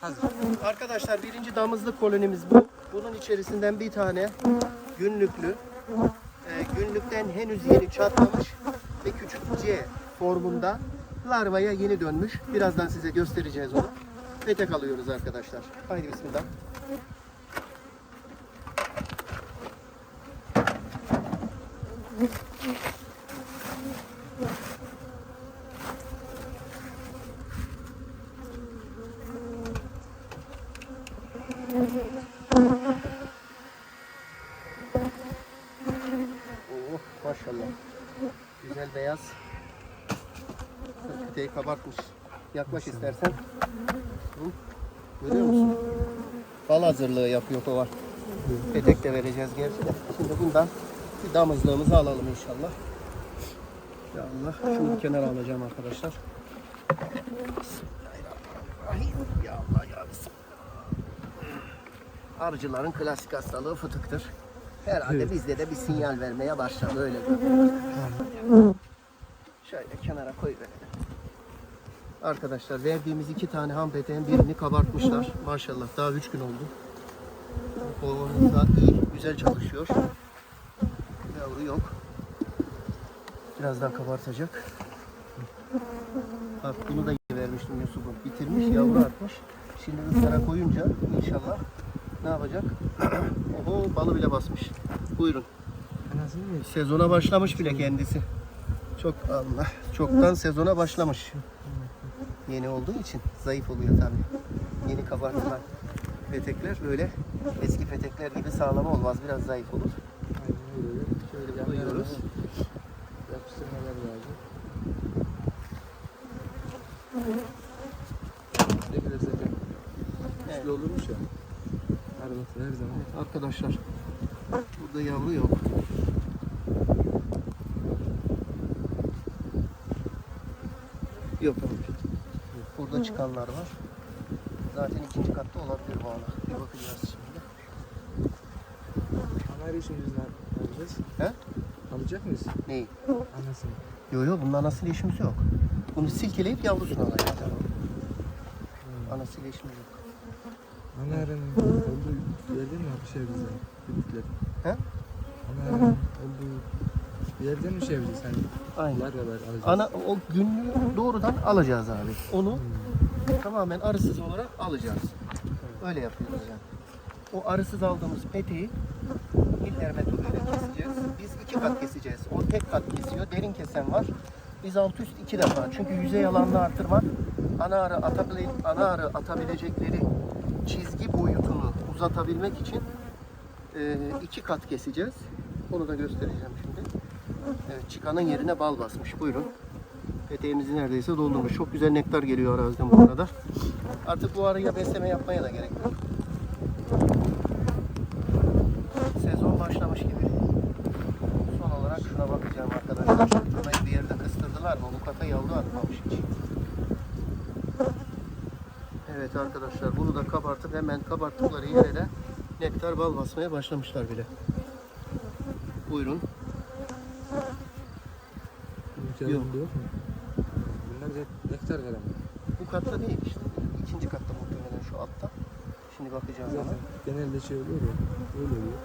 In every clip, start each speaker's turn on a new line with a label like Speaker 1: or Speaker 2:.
Speaker 1: Hazır.
Speaker 2: Arkadaşlar birinci damızlık kolonimiz bu. Bunun içerisinden bir tane günlüklü. Ee, günlükten henüz yeni çatlamış ve küçük C formunda larvaya yeni dönmüş. Birazdan size göstereceğiz onu. Petek alıyoruz arkadaşlar. Haydi bismillah. Oo, maşallah. Güzel beyaz. Kabartmış. Yaklaş istersen. Hı? Görüyor musun? Bal hazırlığı yapıyor kova. Petek de vereceğiz gerçi de. Şimdi bundan bir damızlığımızı alalım inşallah. Ya Allah. Şunu kenara alacağım arkadaşlar. Ya Allah ya Bismillah. Arıcıların klasik hastalığı fıtıktır. Herhalde bizde de bir sinyal vermeye başladı öyle. Şöyle kenara koy verelim. Arkadaşlar verdiğimiz iki tane ham peteğin birini kabartmışlar. Maşallah daha üç gün oldu. Kovanımız da iyi, güzel çalışıyor. Yavru yok. Birazdan kabartacak. Bak bunu da vermiştim Yusuf'um. Bitirmiş, yavru atmış. Şimdi ızgara koyunca inşallah ne yapacak? Oho balı bile basmış. Buyurun. Sezona başlamış bile kendisi. Çok Allah. Çoktan sezona başlamış. Yeni olduğu için zayıf oluyor tabii. Yeni kabartılan petekler böyle eski petekler gibi sağlam olmaz. Biraz zayıf olur.
Speaker 1: Aynen öyle.
Speaker 2: Şöyle koyuyoruz.
Speaker 1: Yapıştırmalar lazım. Ne kadar zaten
Speaker 2: Evet.
Speaker 1: güçlü olurmuş ya. Arabası her zaman.
Speaker 2: Arkadaşlar burada yavru yok. Yok abi. Burada çıkanlar var. Zaten ikinci katta olabilir bu ana. Bir bakacağız şimdi.
Speaker 1: Ana için biz ne yapacağız?
Speaker 2: He?
Speaker 1: Alacak mıyız?
Speaker 2: Neyi?
Speaker 1: Anasını.
Speaker 2: Yok yok bunun anasıyla işimiz yok. Bunu silkeleyip yavrusunu alacağız. Anasıyla işimiz yok.
Speaker 1: Ana arının olduğu yerden mi bir şey bize? Bibikler.
Speaker 2: He?
Speaker 1: Ana arının olduğu yerden mi şey yapacağız? Hani
Speaker 2: Aynen.
Speaker 1: larvalar alacağız.
Speaker 2: Ana o günlüğü doğrudan alacağız abi. Onu tamamen arısız olarak alacağız. Öyle yapıyoruz yani. O arısız aldığımız peteği iller metoduyla keseceğiz. Biz iki kat keseceğiz. O tek kat kesiyor. Derin kesen var. Biz alt üst iki defa. Çünkü yüzey alanını artırmak ana arı atabile, ana arı atabilecekleri çizgi boyutunu uzatabilmek için e, iki kat keseceğiz. Onu da göstereceğim şimdi. Evet, çıkanın yerine bal basmış. Buyurun. Peteğimizi neredeyse doldurmuş. Çok güzel nektar geliyor araziden bu arada. Artık bu arıya besleme yapmaya da gerek yok. Sezon başlamış gibi. Son olarak şuna bakacağım arkadaşlar. Burayı bir yerde kıstırdılar mı? Bu kata yavru atmamış hiç. Evet arkadaşlar bunu da kabartıp hemen kabarttıkları yere de nektar bal basmaya başlamışlar bile. Buyurun. Yok.
Speaker 1: Nektar kalemi.
Speaker 2: Bu katta değil işte. İkinci katta muhtemelen şu altta. Şimdi bakacağız ona.
Speaker 1: Zaten genelde şey oluyor ya. Öyle oluyor.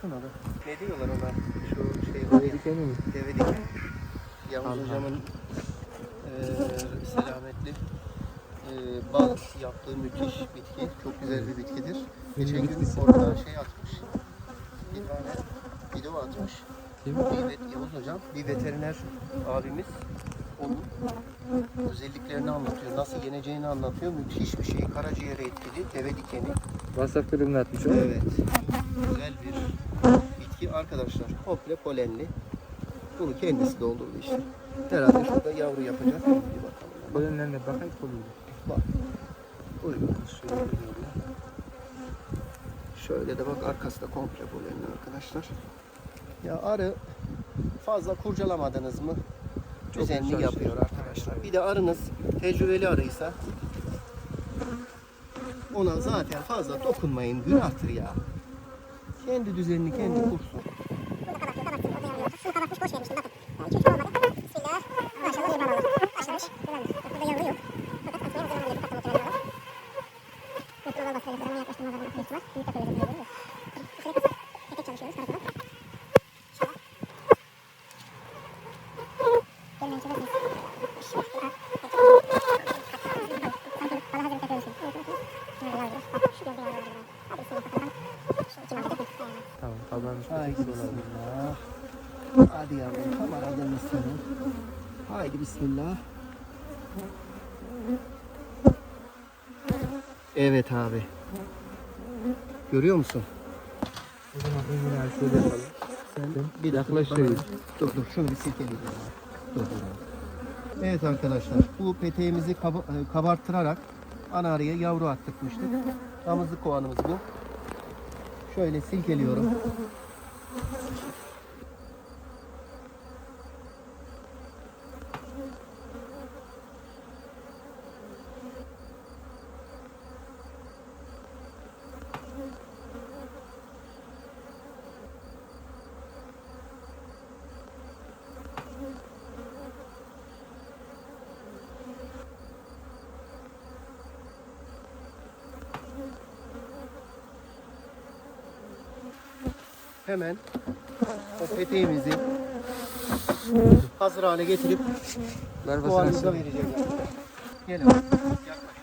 Speaker 2: Şuna da. Ne diyorlar ona? Şu şey var ya.
Speaker 1: Dikeni mi?
Speaker 2: Deve dikeni. Yavuz
Speaker 1: Allah.
Speaker 2: hocamın eee selametli eee bal yaptığı müthiş bitki. Çok güzel bir bitkidir. Geçen gün orada şey atmış. Bir tane video atmış.
Speaker 1: Kim?
Speaker 2: Bir Yavuz hocam bir veteriner abimiz özelliklerini anlatıyor. Nasıl yeneceğini anlatıyor. Müthiş bir şey. Karaciğere etkili. Deve dikeni.
Speaker 1: WhatsApp grubuna atmış o.
Speaker 2: Evet. Güzel bir bitki arkadaşlar. Komple polenli. Bunu kendisi doldurdu işte. Herhalde şurada yavru yapacak. Bir bakalım.
Speaker 1: Polenlerine bakayım oluyor.
Speaker 2: Bak. Buyurun. Şöyle. Şöyle de bak arkası da komple polenli arkadaşlar. Ya arı fazla kurcalamadınız mı?
Speaker 1: Çok
Speaker 2: Düzenli
Speaker 1: güzel
Speaker 2: yapıyor arkadaşlar. Bir de arınız tecrübeli arıysa ona zaten fazla dokunmayın. Günahtır ya. Kendi düzenini kendi kursun.
Speaker 3: Şunu kapatmış boş vermiştim bakın. Yani hiç olmadı. Bismillah. Maşallah iyi bağladı. Başlamış. Burada yavru yok. Fakat atmaya hazırlanıyor. Bu katta muhtemelen var. Şöyle fırına yaklaştırma zaman ihtiyaç var. Büyük de böyle bir şey Şuraya kısa. Tek çalışıyoruz. Tarafına. Şöyle. Gelmeyin içeri basın. Şöyle. Sanki balı hazır yapıyoruz gibi. Şöyle yağlıyoruz. Bak şu gözde yağlıyoruz. Hadi bismillah bakalım. Şu iki
Speaker 1: Tamam kabarmış.
Speaker 2: Haydi bismillah. Hadi yavrum tam aradığımız seni. Haydi bismillah. Evet abi. Görüyor musun?
Speaker 1: O zaman Engin abi şöyle yapalım.
Speaker 2: Sen
Speaker 1: Bir yaklaşayım.
Speaker 2: Dur dur şunu bir silkeleyeyim. ya. Dur dur. Evet arkadaşlar bu peteğimizi kaba- e, kabarttırarak ana arıya yavru attırmıştık. Damızlık kovanımız bu. Şöyle silkeliyorum. Hemen o peteğimizi hazır hale getirip
Speaker 1: basın.
Speaker 2: vereceğiz. Gel abi. Yaklaş.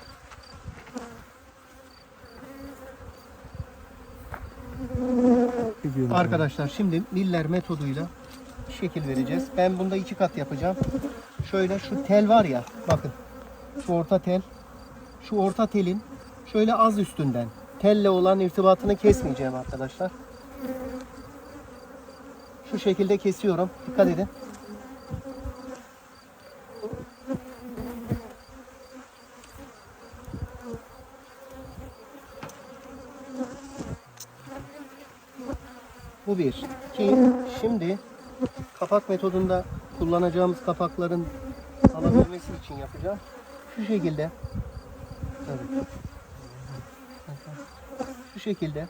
Speaker 2: Arkadaşlar şimdi miller metoduyla şekil vereceğiz. Ben bunda iki kat yapacağım. Şöyle şu tel var ya bakın. Şu orta tel. Şu orta telin şöyle az üstünden telle olan irtibatını kesmeyeceğim arkadaşlar. Şu şekilde kesiyorum. Dikkat edin. Bu bir. İki, şimdi kapak metodunda kullanacağımız kapakların alabilmesi için yapacağım. Şu şekilde. Şu şekilde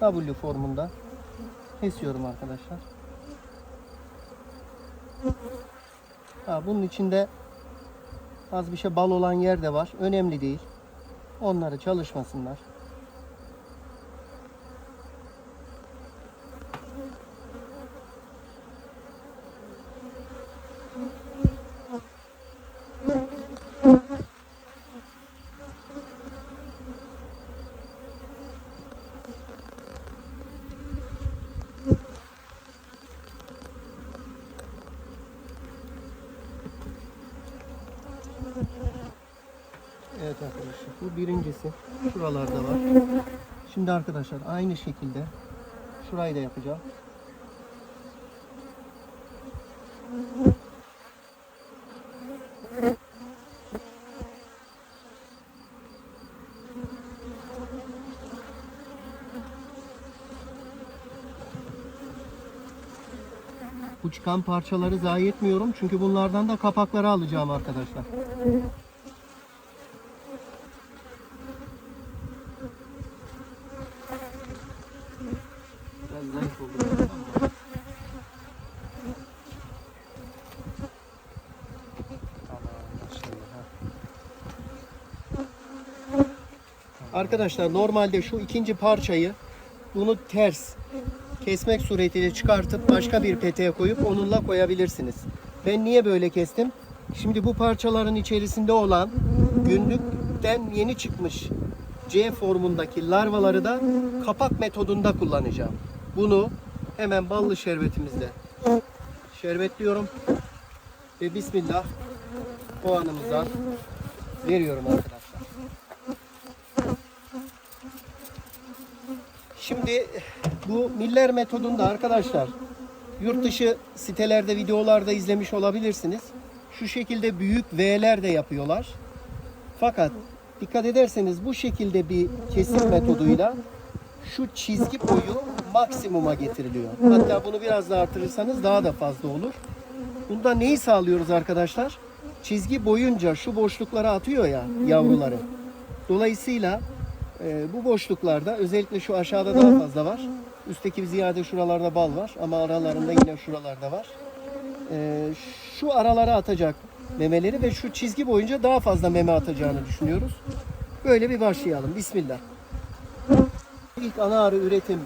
Speaker 2: W formunda kesiyorum arkadaşlar. Ha, bunun içinde az bir şey bal olan yer de var. Önemli değil. Onları çalışmasınlar. Evet arkadaşlar bu birincisi şuralarda var. Şimdi arkadaşlar aynı şekilde şurayı da yapacağım. Bu çıkan parçaları zayi etmiyorum çünkü bunlardan da kapakları alacağım arkadaşlar. Arkadaşlar normalde şu ikinci parçayı bunu ters kesmek suretiyle çıkartıp başka bir peteğe koyup onunla koyabilirsiniz. Ben niye böyle kestim? Şimdi bu parçaların içerisinde olan günlükten yeni çıkmış C formundaki larvaları da kapak metodunda kullanacağım. Bunu hemen ballı şerbetimizle şerbetliyorum ve bismillah kovanımıza veriyorum arkadaşlar. Şimdi bu miller metodunda arkadaşlar yurt dışı sitelerde videolarda izlemiş olabilirsiniz. Şu şekilde büyük V'ler de yapıyorlar. Fakat dikkat ederseniz bu şekilde bir kesim metoduyla şu çizgi boyu maksimuma getiriliyor. Hatta bunu biraz daha artırırsanız daha da fazla olur. Bunda neyi sağlıyoruz arkadaşlar? Çizgi boyunca şu boşluklara atıyor ya yavruları. Dolayısıyla e, bu boşluklarda özellikle şu aşağıda daha fazla var. Üstteki ziyade şuralarda bal var ama aralarında yine şuralarda var. E, şu aralara atacak memeleri ve şu çizgi boyunca daha fazla meme atacağını düşünüyoruz. Böyle bir başlayalım. Bismillah. İlk ana arı üretim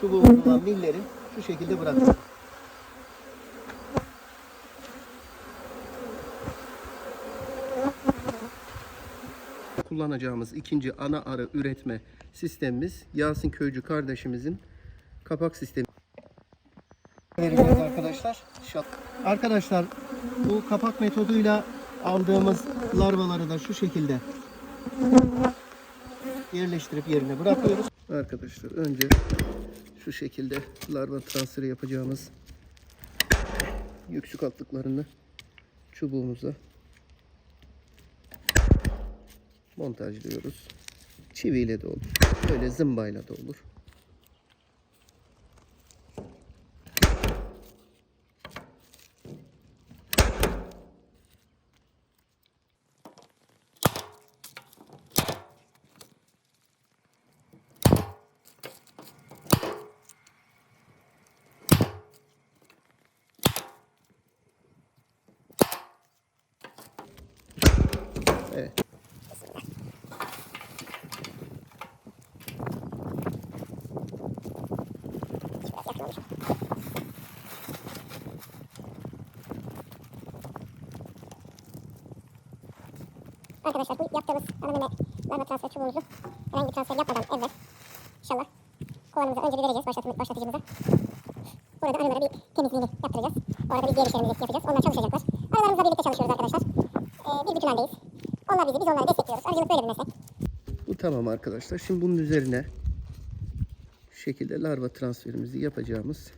Speaker 2: çubuğumuz olan milleri şu şekilde bırakıyoruz. Kullanacağımız ikinci ana arı üretme sistemimiz Yasin Köycü kardeşimizin kapak sistemi. Arkadaşlar. Arkadaşlar bu kapak metoduyla aldığımız larvaları da şu şekilde yerleştirip yerine bırakıyoruz. Arkadaşlar önce şu şekilde larva transferi yapacağımız yüksük altlıklarını çubuğumuza montajlıyoruz. Çiviyle de olur. Böyle zımbayla da olur.
Speaker 3: Arkadaşlar bu yaptığımız anamene larva transfer çubuğumuzu herhangi bir transfer yapmadan evvel inşallah kovanımıza önce bir vereceğiz başlatı, başlatıcımıza. Burada arılara bir temizliğini yaptıracağız. O arada biz diğer işlerimizi yapacağız. Onlar çalışacaklar. Arılarımızla birlikte çalışıyoruz arkadaşlar. Ee, biz bütün. Onlar bizi, biz onları destekliyoruz. Arıcılık böyle bir meslek.
Speaker 2: Bu tamam arkadaşlar. Şimdi bunun üzerine şu şekilde larva transferimizi yapacağımız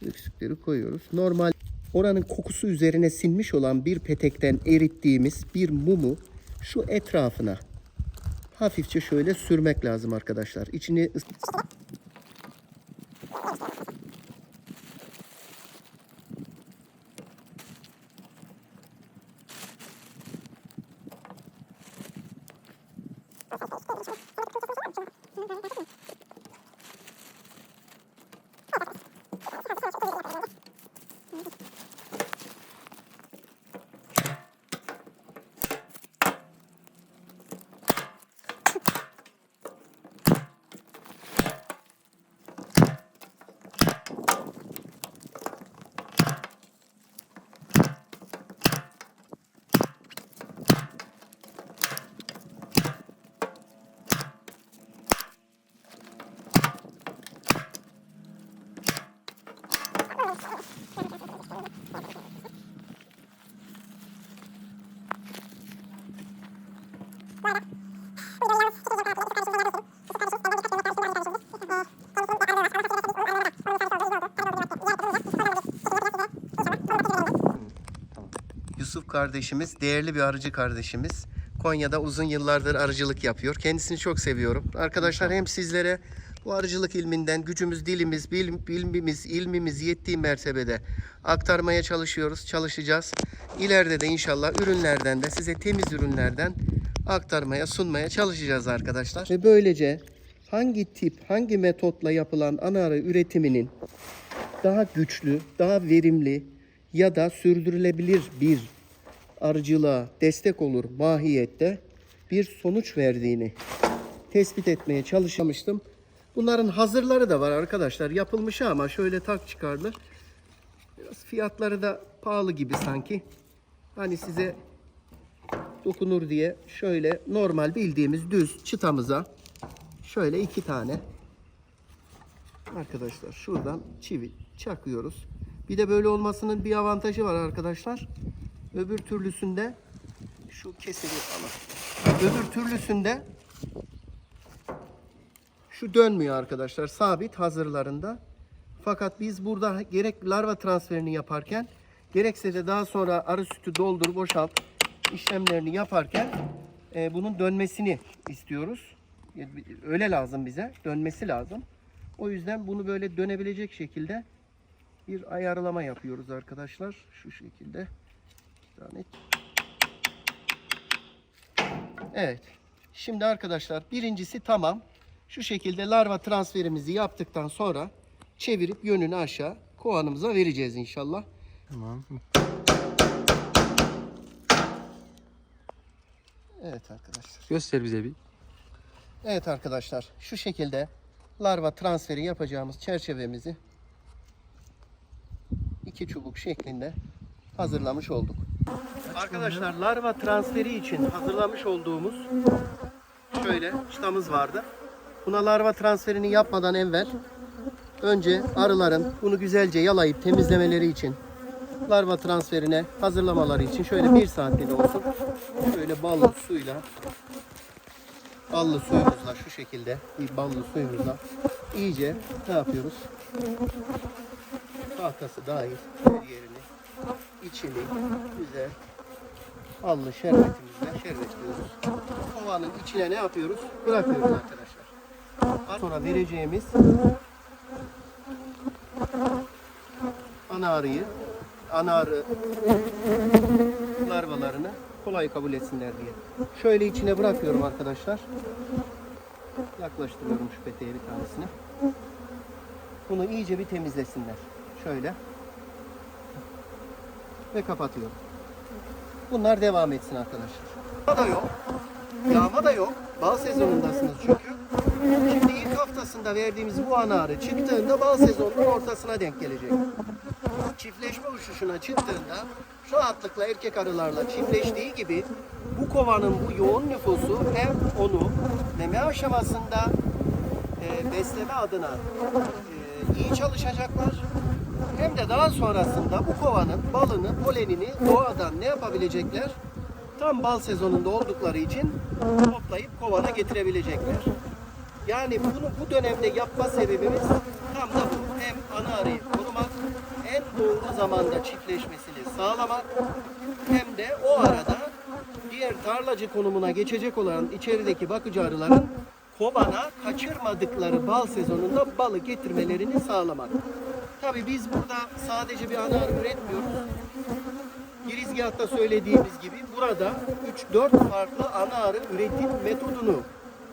Speaker 2: yüksükleri koyuyoruz. Normal oranın kokusu üzerine sinmiş olan bir petekten erittiğimiz bir mumu şu etrafına hafifçe şöyle sürmek lazım arkadaşlar. İçini kardeşimiz, değerli bir arıcı kardeşimiz. Konya'da uzun yıllardır arıcılık yapıyor. Kendisini çok seviyorum. Arkadaşlar hem sizlere bu arıcılık ilminden gücümüz, dilimiz, bilim, bilmimiz, ilmimiz yettiği mertebede aktarmaya çalışıyoruz, çalışacağız. İleride de inşallah ürünlerden de size temiz ürünlerden aktarmaya, sunmaya çalışacağız arkadaşlar. Ve böylece hangi tip, hangi metotla yapılan ana arı üretiminin daha güçlü, daha verimli ya da sürdürülebilir bir arıcılığa destek olur mahiyette bir sonuç verdiğini tespit etmeye çalışmıştım. Bunların hazırları da var arkadaşlar. Yapılmış ama şöyle tak çıkarlı. Biraz fiyatları da pahalı gibi sanki. Hani size dokunur diye şöyle normal bildiğimiz düz çıtamıza şöyle iki tane Arkadaşlar şuradan çivi çakıyoruz. Bir de böyle olmasının bir avantajı var arkadaşlar. Öbür türlüsünde şu kesili ama. Öbür türlüsünde şu dönmüyor arkadaşlar. Sabit hazırlarında. Fakat biz burada gerek larva transferini yaparken gerekse de daha sonra arı sütü doldur boşalt işlemlerini yaparken e, bunun dönmesini istiyoruz. E, Öyle lazım bize. Dönmesi lazım. O yüzden bunu böyle dönebilecek şekilde bir ayarlama yapıyoruz arkadaşlar. Şu şekilde. Evet. Şimdi arkadaşlar birincisi tamam. Şu şekilde larva transferimizi yaptıktan sonra çevirip yönünü aşağı kovanımıza vereceğiz inşallah.
Speaker 1: Tamam.
Speaker 2: Evet arkadaşlar.
Speaker 1: Göster bize bir.
Speaker 2: Evet arkadaşlar şu şekilde larva transferi yapacağımız çerçevemizi iki çubuk şeklinde hazırlamış olduk. Arkadaşlar larva transferi için hazırlamış olduğumuz şöyle çıtamız vardı. Buna larva transferini yapmadan evvel önce arıların bunu güzelce yalayıp temizlemeleri için larva transferine hazırlamaları için şöyle bir saatliğine olsun şöyle ballı suyla ballı suyumuzla şu şekilde bir ballı suyumuzla iyice ne yapıyoruz? Tahtası dahil her yerini içini güzel ballı şerbetimizle şerbetliyoruz. Kovanın içine ne yapıyoruz? Bırakıyoruz arkadaşlar. Sonra vereceğimiz ana arıyı ana arı larvalarını kolay kabul etsinler diye. Şöyle içine bırakıyorum arkadaşlar. Yaklaştırıyorum şu peteğe bir tanesini. Bunu iyice bir temizlesinler. Şöyle. Ve kapatıyorum. Bunlar devam etsin arkadaşlar. Yağma da yok. Yağma da yok. Bal sezonundasınız çünkü. Şimdi ilk haftasında verdiğimiz bu ana arı çıktığında bal sezonunun ortasına denk gelecek çiftleşme uçuşuna çıktığında rahatlıkla erkek arılarla çiftleştiği gibi bu kovanın bu yoğun nüfusu hem onu meme aşamasında e, besleme adına e, iyi çalışacaklar hem de daha sonrasında bu kovanın balını, polenini doğadan ne yapabilecekler? Tam bal sezonunda oldukları için toplayıp kovana getirebilecekler. Yani bunu bu dönemde yapma sebebimiz tam da bu. Hem ana arıyı korumak, en doğru zamanda çiftleşmesini sağlamak hem de o arada diğer tarlacı konumuna geçecek olan içerideki bakıcı arıların kovana kaçırmadıkları bal sezonunda balı getirmelerini sağlamak. Tabii biz burada sadece bir ana arı üretmiyoruz. Girizgahta söylediğimiz gibi burada 3-4 farklı ana arı üretim metodunu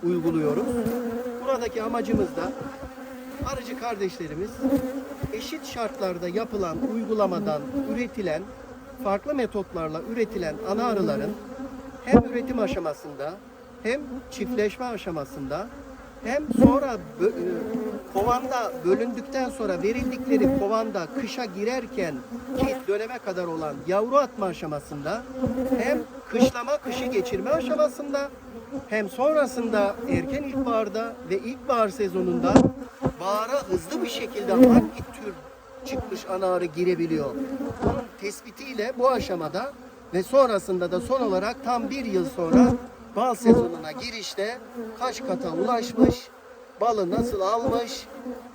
Speaker 2: uyguluyoruz. Buradaki amacımız da arıcı kardeşlerimiz eşit şartlarda yapılan uygulamadan üretilen farklı metotlarla üretilen ana arıların hem üretim aşamasında hem çiftleşme aşamasında hem sonra e, kovanda bölündükten sonra verildikleri kovanda kışa girerken ki döneme kadar olan yavru atma aşamasında hem kışlama kışı geçirme aşamasında hem sonrasında erken ilkbaharda ve ilkbahar sezonunda bahara hızlı bir şekilde hangi tür çıkmış ana arı girebiliyor? Bunun tespitiyle bu aşamada ve sonrasında da son olarak tam bir yıl sonra bal sezonuna girişte kaç kata ulaşmış, balı nasıl almış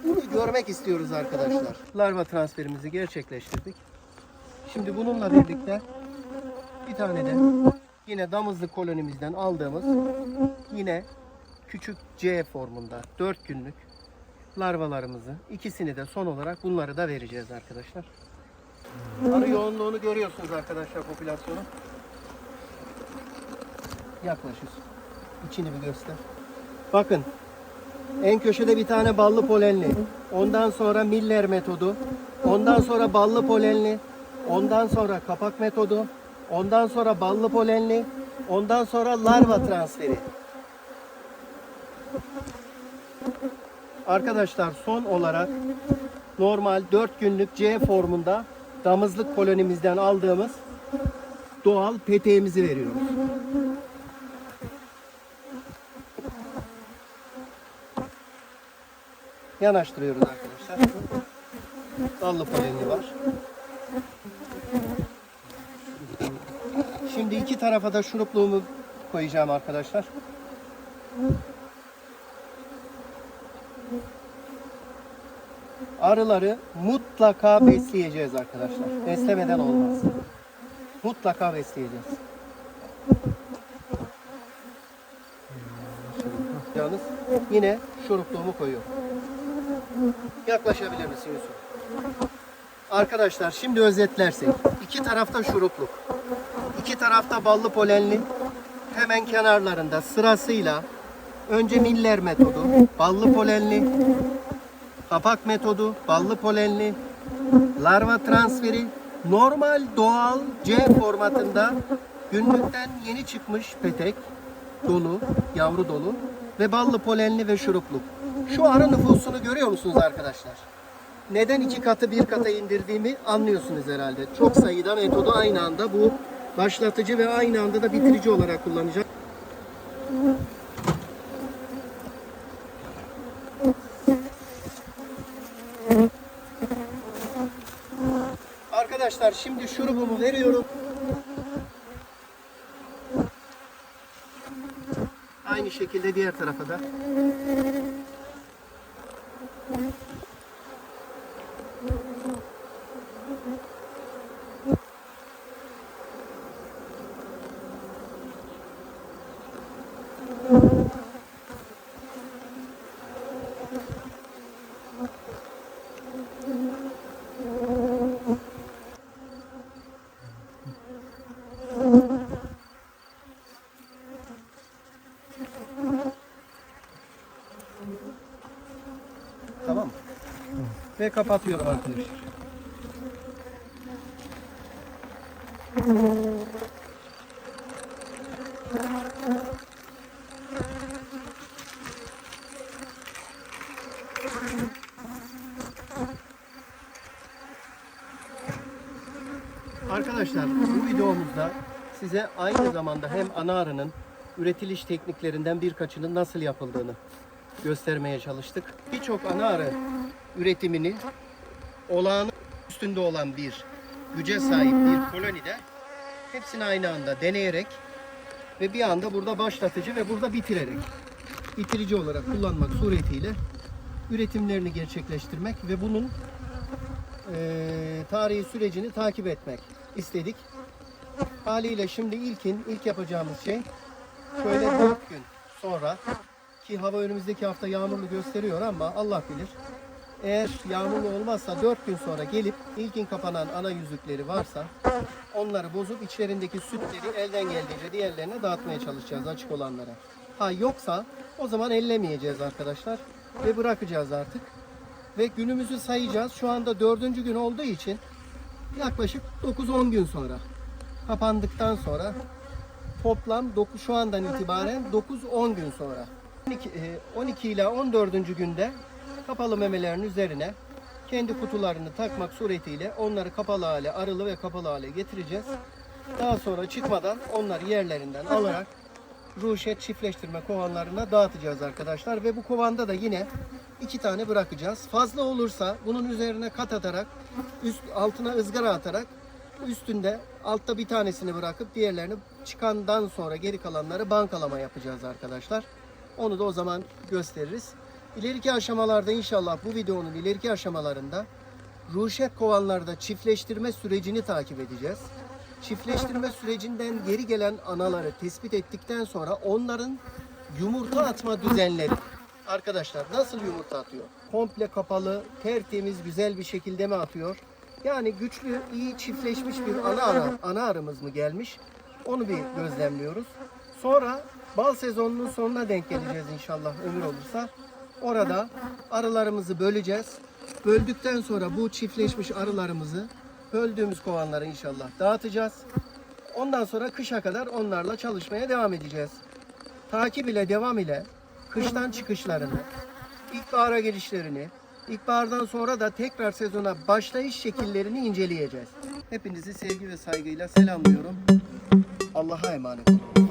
Speaker 2: bunu görmek istiyoruz arkadaşlar. Larva transferimizi gerçekleştirdik. Şimdi bununla birlikte bir tane de yine damızlık kolonimizden aldığımız yine küçük C formunda 4 günlük larvalarımızı ikisini de son olarak bunları da vereceğiz arkadaşlar. Arı yoğunluğunu görüyorsunuz arkadaşlar popülasyonu. Yaklaşıyoruz. İçini bir göster. Bakın en köşede bir tane ballı polenli. Ondan sonra Miller metodu. Ondan sonra ballı polenli. Ondan sonra kapak metodu. Ondan sonra ballı polenli. Ondan sonra larva transferi. Arkadaşlar son olarak normal 4 günlük C formunda damızlık kolonimizden aldığımız doğal peteğimizi veriyoruz. Yanaştırıyoruz arkadaşlar. Dallı polenli var. Şimdi iki tarafa da şurupluğumu koyacağım arkadaşlar. Arıları mutlaka besleyeceğiz arkadaşlar. Beslemeden olmaz. Mutlaka besleyeceğiz. Yalnız yine şurupluğumu koyuyorum. Yaklaşabilir misin Yusuf? Arkadaşlar şimdi özetlersek. iki tarafta şurupluk. iki tarafta ballı polenli. Hemen kenarlarında sırasıyla önce miller metodu, ballı polenli, kapak metodu, ballı polenli, larva transferi, normal doğal C formatında günlükten yeni çıkmış petek dolu, yavru dolu ve ballı polenli ve şuruplu. Şu arı nüfusunu görüyor musunuz arkadaşlar? Neden iki katı bir kata indirdiğimi anlıyorsunuz herhalde. Çok sayıda metodu aynı anda bu başlatıcı ve aynı anda da bitirici olarak kullanacak. Arkadaşlar şimdi şurubumu veriyorum. Aynı şekilde diğer tarafa da. Tamam mı? Ve kapatıyorum arkadaşlar. Arkadaşlar bu videomuzda size aynı zamanda hem ana arının üretiliş tekniklerinden birkaçının nasıl yapıldığını göstermeye çalıştık. Birçok ana arı üretimini olağan üstünde olan bir güce sahip bir kolonide hepsini aynı anda deneyerek ve bir anda burada başlatıcı ve burada bitirerek bitirici olarak kullanmak suretiyle üretimlerini gerçekleştirmek ve bunun eee, tarihi sürecini takip etmek istedik. Haliyle şimdi ilkin ilk yapacağımız şey şöyle 4 gün sonra ki hava önümüzdeki hafta yağmurlu gösteriyor ama Allah bilir. Eğer yağmurlu olmazsa 4 gün sonra gelip ilkin kapanan ana yüzükleri varsa onları bozup içlerindeki sütleri elden geldiğince diğerlerine dağıtmaya çalışacağız açık olanlara. Ha yoksa o zaman ellemeyeceğiz arkadaşlar ve bırakacağız artık. Ve günümüzü sayacağız. Şu anda dördüncü gün olduğu için yaklaşık 9-10 gün sonra kapandıktan sonra toplam 9 şu andan itibaren 9-10 gün sonra 12, e, 12 ile 14. günde kapalı memelerin üzerine kendi kutularını takmak suretiyle onları kapalı hale, arılı ve kapalı hale getireceğiz. Daha sonra çıkmadan onları yerlerinden alarak ruşet çiftleştirme kovanlarına dağıtacağız arkadaşlar ve bu kovanda da yine iki tane bırakacağız. Fazla olursa bunun üzerine kat atarak üst altına ızgara atarak üstünde altta bir tanesini bırakıp diğerlerini çıkandan sonra geri kalanları bankalama yapacağız arkadaşlar. Onu da o zaman gösteririz. İleriki aşamalarda inşallah bu videonun ileriki aşamalarında ruşet kovanlarda çiftleştirme sürecini takip edeceğiz. Çiftleştirme sürecinden geri gelen anaları tespit ettikten sonra onların yumurta atma düzenleri. Arkadaşlar nasıl yumurta atıyor? Komple kapalı, tertemiz, güzel bir şekilde mi atıyor? Yani güçlü, iyi çiftleşmiş bir ana ara, ana arımız mı gelmiş? Onu bir gözlemliyoruz. Sonra bal sezonunun sonuna denk geleceğiz inşallah ömür olursa. Orada arılarımızı böleceğiz. Böldükten sonra bu çiftleşmiş arılarımızı böldüğümüz kovanlara inşallah dağıtacağız. Ondan sonra kışa kadar onlarla çalışmaya devam edeceğiz. Takip ile devam ile kıştan çıkışlarını, ilkbahara gelişlerini, ilkbahardan sonra da tekrar sezona başlayış şekillerini inceleyeceğiz. Hepinizi sevgi ve saygıyla selamlıyorum. Allah'a emanet olun.